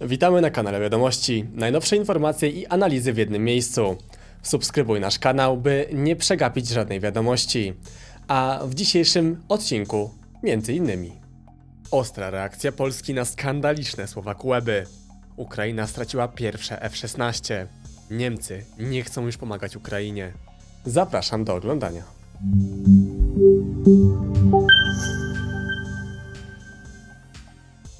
Witamy na kanale Wiadomości. Najnowsze informacje i analizy w jednym miejscu. Subskrybuj nasz kanał, by nie przegapić żadnej wiadomości. A w dzisiejszym odcinku, między innymi, ostra reakcja Polski na skandaliczne słowa Kueby. Ukraina straciła pierwsze F-16. Niemcy nie chcą już pomagać Ukrainie. Zapraszam do oglądania.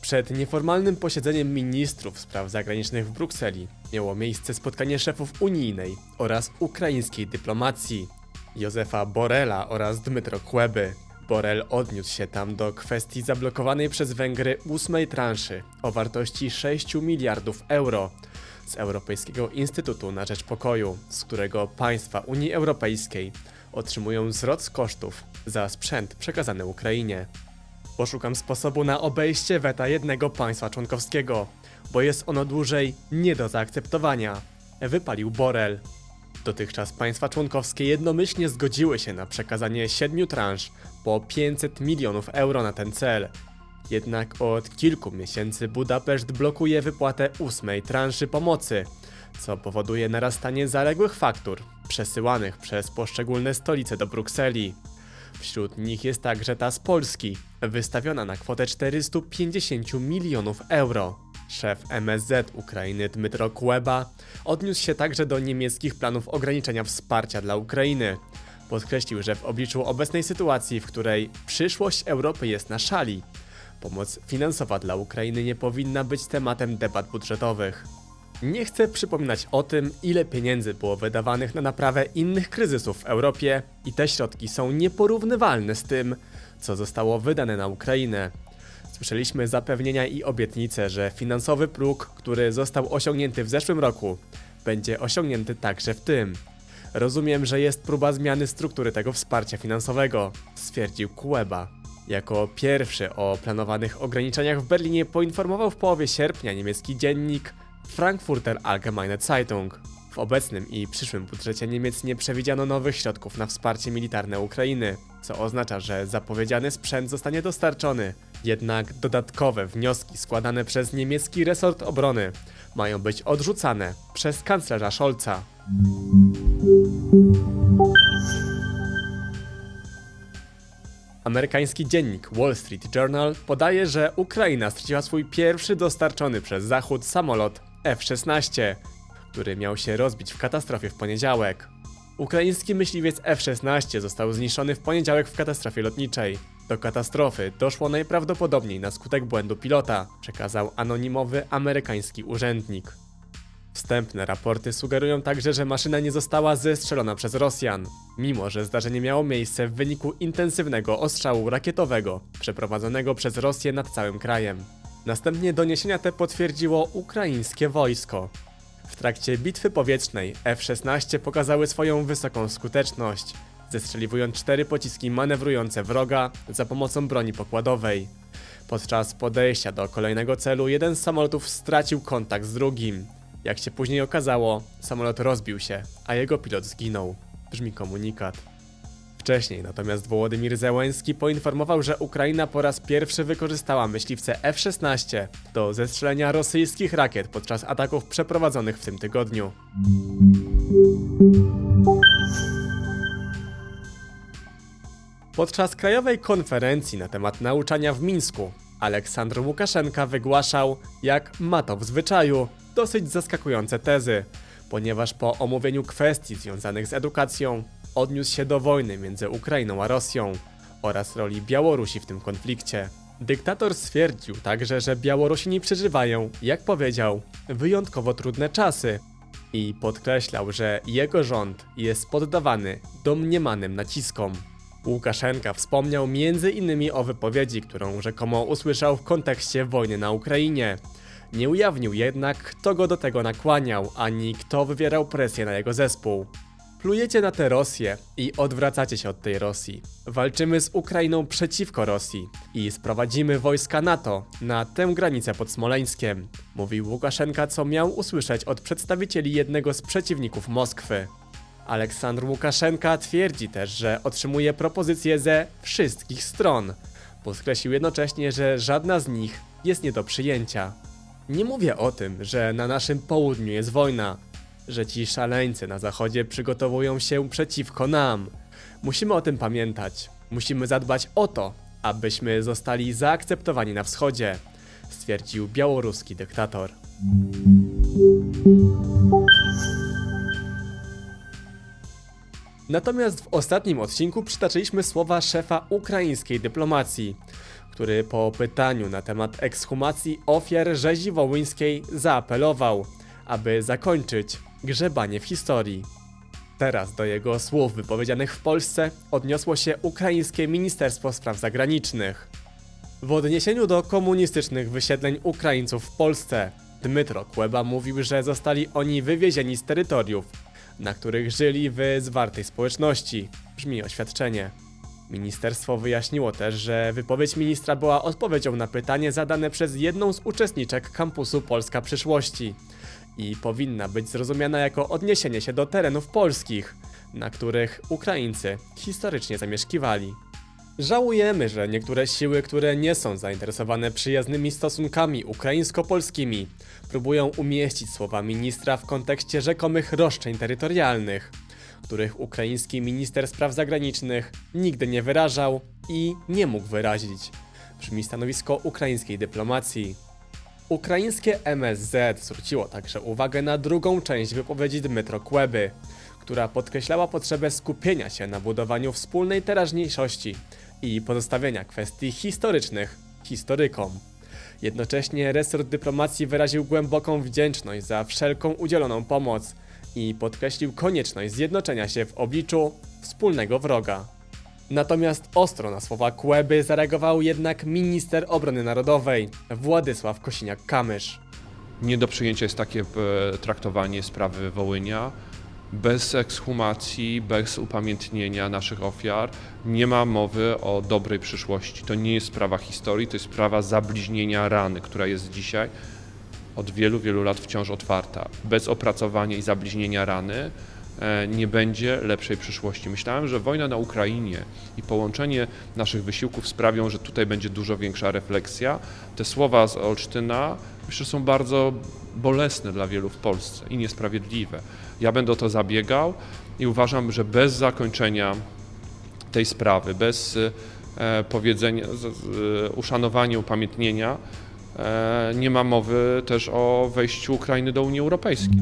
Przed nieformalnym posiedzeniem ministrów spraw zagranicznych w Brukseli miało miejsce spotkanie szefów unijnej oraz ukraińskiej dyplomacji Józefa Borela oraz Dmytro Kłeby. Borel odniósł się tam do kwestii zablokowanej przez Węgry ósmej transzy o wartości 6 miliardów euro z Europejskiego Instytutu na Rzecz Pokoju, z którego państwa Unii Europejskiej otrzymują zwrot kosztów za sprzęt przekazany Ukrainie. Poszukam sposobu na obejście weta jednego państwa członkowskiego, bo jest ono dłużej nie do zaakceptowania. Wypalił Borel. Dotychczas państwa członkowskie jednomyślnie zgodziły się na przekazanie siedmiu transz po 500 milionów euro na ten cel. Jednak od kilku miesięcy Budapeszt blokuje wypłatę ósmej transzy pomocy, co powoduje narastanie zaległych faktur przesyłanych przez poszczególne stolice do Brukseli. Wśród nich jest także ta z Polski, wystawiona na kwotę 450 milionów euro. Szef MSZ Ukrainy Dmytro Kuleba odniósł się także do niemieckich planów ograniczenia wsparcia dla Ukrainy. Podkreślił, że w obliczu obecnej sytuacji, w której przyszłość Europy jest na szali, pomoc finansowa dla Ukrainy nie powinna być tematem debat budżetowych. Nie chcę przypominać o tym, ile pieniędzy było wydawanych na naprawę innych kryzysów w Europie i te środki są nieporównywalne z tym, co zostało wydane na Ukrainę. Słyszeliśmy zapewnienia i obietnice, że finansowy próg, który został osiągnięty w zeszłym roku, będzie osiągnięty także w tym. Rozumiem, że jest próba zmiany struktury tego wsparcia finansowego, stwierdził Kueba. Jako pierwszy o planowanych ograniczeniach w Berlinie poinformował w połowie sierpnia niemiecki dziennik Frankfurter Allgemeine Zeitung. W obecnym i przyszłym budżecie Niemiec nie przewidziano nowych środków na wsparcie militarne Ukrainy, co oznacza, że zapowiedziany sprzęt zostanie dostarczony. Jednak dodatkowe wnioski składane przez niemiecki resort obrony mają być odrzucane przez kanclerza Scholza. Amerykański dziennik Wall Street Journal podaje, że Ukraina straciła swój pierwszy dostarczony przez Zachód samolot F-16, który miał się rozbić w katastrofie w poniedziałek. Ukraiński myśliwiec F-16 został zniszczony w poniedziałek w katastrofie lotniczej. Do katastrofy doszło najprawdopodobniej na skutek błędu pilota, przekazał anonimowy amerykański urzędnik. Wstępne raporty sugerują także, że maszyna nie została zestrzelona przez Rosjan, mimo że zdarzenie miało miejsce w wyniku intensywnego ostrzału rakietowego przeprowadzonego przez Rosję nad całym krajem. Następnie doniesienia te potwierdziło ukraińskie wojsko. W trakcie bitwy powietrznej F-16 pokazały swoją wysoką skuteczność, zestrzeliwując cztery pociski manewrujące wroga za pomocą broni pokładowej. Podczas podejścia do kolejnego celu jeden z samolotów stracił kontakt z drugim. Jak się później okazało, samolot rozbił się, a jego pilot zginął. Brzmi komunikat. Wcześniej natomiast Wołodymir Zełenski poinformował, że Ukraina po raz pierwszy wykorzystała myśliwce F-16 do zestrzelenia rosyjskich rakiet podczas ataków przeprowadzonych w tym tygodniu. Podczas krajowej konferencji na temat nauczania w Mińsku Aleksandr Łukaszenka wygłaszał, jak ma to w zwyczaju, dosyć zaskakujące tezy, ponieważ po omówieniu kwestii związanych z edukacją odniósł się do wojny między Ukrainą a Rosją oraz roli Białorusi w tym konflikcie. Dyktator stwierdził także, że Białorusini przeżywają, jak powiedział, wyjątkowo trudne czasy i podkreślał, że jego rząd jest poddawany domniemanym naciskom. Łukaszenka wspomniał m.in. o wypowiedzi, którą rzekomo usłyszał w kontekście wojny na Ukrainie. Nie ujawnił jednak, kto go do tego nakłaniał, ani kto wywierał presję na jego zespół. Plujecie na tę Rosję i odwracacie się od tej Rosji. Walczymy z Ukrainą przeciwko Rosji i sprowadzimy wojska NATO na tę granicę pod Smoleńskiem, mówił Łukaszenka, co miał usłyszeć od przedstawicieli jednego z przeciwników Moskwy. Aleksandr Łukaszenka twierdzi też, że otrzymuje propozycje ze wszystkich stron. Podkreślił jednocześnie, że żadna z nich jest nie do przyjęcia. Nie mówię o tym, że na naszym południu jest wojna, że ci szaleńcy na zachodzie przygotowują się przeciwko nam. Musimy o tym pamiętać. Musimy zadbać o to, abyśmy zostali zaakceptowani na wschodzie, stwierdził białoruski dyktator. Natomiast w ostatnim odcinku przytaczyliśmy słowa szefa ukraińskiej dyplomacji, który po pytaniu na temat ekshumacji ofiar rzezi wołyńskiej zaapelował, aby zakończyć grzebanie w historii. Teraz do jego słów wypowiedzianych w Polsce odniosło się ukraińskie Ministerstwo Spraw Zagranicznych. W odniesieniu do komunistycznych wysiedleń Ukraińców w Polsce, Dmytro Kłeba mówił, że zostali oni wywiezieni z terytoriów, na których żyli w zwartej społeczności. Brzmi oświadczenie. Ministerstwo wyjaśniło też, że wypowiedź ministra była odpowiedzią na pytanie zadane przez jedną z uczestniczek kampusu Polska Przyszłości i powinna być zrozumiana jako odniesienie się do terenów polskich, na których Ukraińcy historycznie zamieszkiwali. Żałujemy, że niektóre siły, które nie są zainteresowane przyjaznymi stosunkami ukraińsko-polskimi, próbują umieścić słowa ministra w kontekście rzekomych roszczeń terytorialnych, których ukraiński minister spraw zagranicznych nigdy nie wyrażał i nie mógł wyrazić. Brzmi stanowisko ukraińskiej dyplomacji. Ukraińskie MSZ zwróciło także uwagę na drugą część wypowiedzi Dmytro Kłeby, która podkreślała potrzebę skupienia się na budowaniu wspólnej teraźniejszości i pozostawienia kwestii historycznych historykom. Jednocześnie resort dyplomacji wyraził głęboką wdzięczność za wszelką udzieloną pomoc i podkreślił konieczność zjednoczenia się w obliczu wspólnego wroga. Natomiast ostro na słowa Kłeby zareagował jednak minister obrony narodowej Władysław Kosiniak-Kamysz. Nie do przyjęcia jest takie e, traktowanie sprawy Wołynia. Bez ekshumacji, bez upamiętnienia naszych ofiar nie ma mowy o dobrej przyszłości. To nie jest sprawa historii, to jest sprawa zabliźnienia rany, która jest dzisiaj od wielu, wielu lat wciąż otwarta. Bez opracowania i zabliźnienia rany nie będzie lepszej przyszłości. Myślałem, że wojna na Ukrainie i połączenie naszych wysiłków sprawią, że tutaj będzie dużo większa refleksja. Te słowa z Olsztyna myślę, są bardzo bolesne dla wielu w Polsce i niesprawiedliwe. Ja będę o to zabiegał i uważam, że bez zakończenia tej sprawy, bez e, powiedzenia, z, uszanowania, upamiętnienia, e, nie ma mowy też o wejściu Ukrainy do Unii Europejskiej.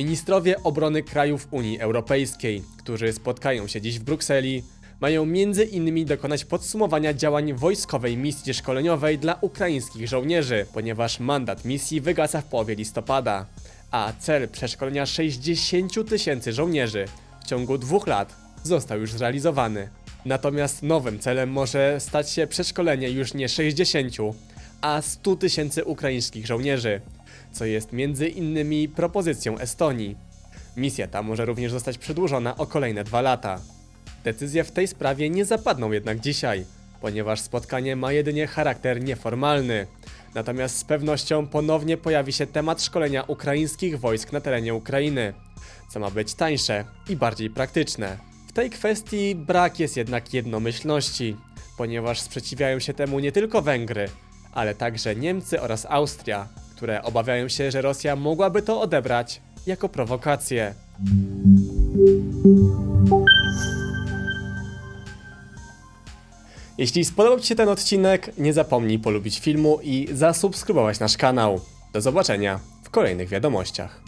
Ministrowie obrony krajów Unii Europejskiej, którzy spotkają się dziś w Brukseli, mają między innymi dokonać podsumowania działań wojskowej misji szkoleniowej dla ukraińskich żołnierzy, ponieważ mandat misji wygasa w połowie listopada, a cel przeszkolenia 60 000 tysięcy żołnierzy w ciągu dwóch lat został już zrealizowany. Natomiast nowym celem może stać się przeszkolenie już nie 60, a 100 tysięcy ukraińskich żołnierzy, co jest między innymi propozycją Estonii. Misja ta może również zostać przedłużona o kolejne dwa lata. Decyzje w tej sprawie nie zapadną jednak dzisiaj, ponieważ spotkanie ma jedynie charakter nieformalny. Natomiast z pewnością ponownie pojawi się temat szkolenia ukraińskich wojsk na terenie Ukrainy, co ma być tańsze i bardziej praktyczne. W tej kwestii brak jest jednak jednomyślności, ponieważ sprzeciwiają się temu nie tylko Węgry, ale także Niemcy oraz Austria, które obawiają się, że Rosja mogłaby to odebrać jako prowokację. Jeśli spodobał Ci się ten odcinek, nie zapomnij polubić filmu i zasubskrybować nasz kanał. Do zobaczenia w kolejnych wiadomościach.